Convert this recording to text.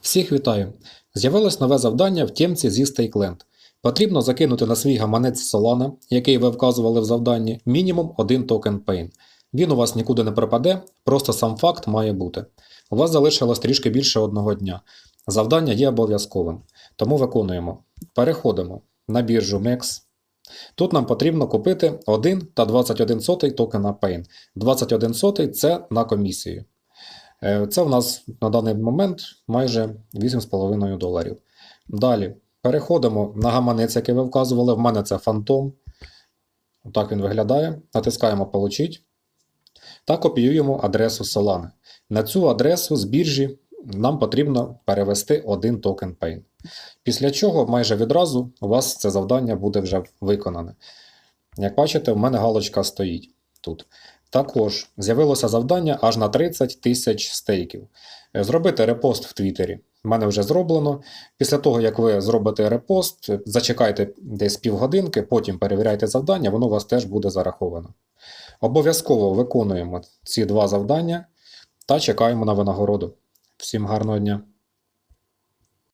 Всіх вітаю! З'явилось нове завдання в тємці зі StakeLand. Потрібно закинути на свій гаманець Solana, який ви вказували в завданні, мінімум один токен Pain. Він у вас нікуди не пропаде, просто сам факт має бути. У вас залишилось трішки більше одного дня. Завдання є обов'язковим, тому виконуємо. Переходимо на біржу MEX. Тут нам потрібно купити 1 та 21 сотий токена Pain. 21 сотий це на комісію. Е, Це в нас на даний момент майже 8,5 доларів. Далі переходимо на гаманець, який ви вказували. В мене це Phantom. Так він виглядає. Натискаємо Получить та копіюємо адресу Solana. На цю адресу з біржі нам потрібно перевести один токен Pain. Після чого майже відразу у вас це завдання буде вже виконане. Як бачите, в мене галочка стоїть тут. Також з'явилося завдання аж на 30 тисяч стейків. Е, Зробити репост в Твіттері. У мене вже зроблено. Після того, як ви зробите репост, зачекайте десь півгодинки, потім перевіряйте завдання, воно у вас теж буде зараховано. Обов'язково виконуємо ці два завдання та чекаємо на винагороду. Всім гарного дня!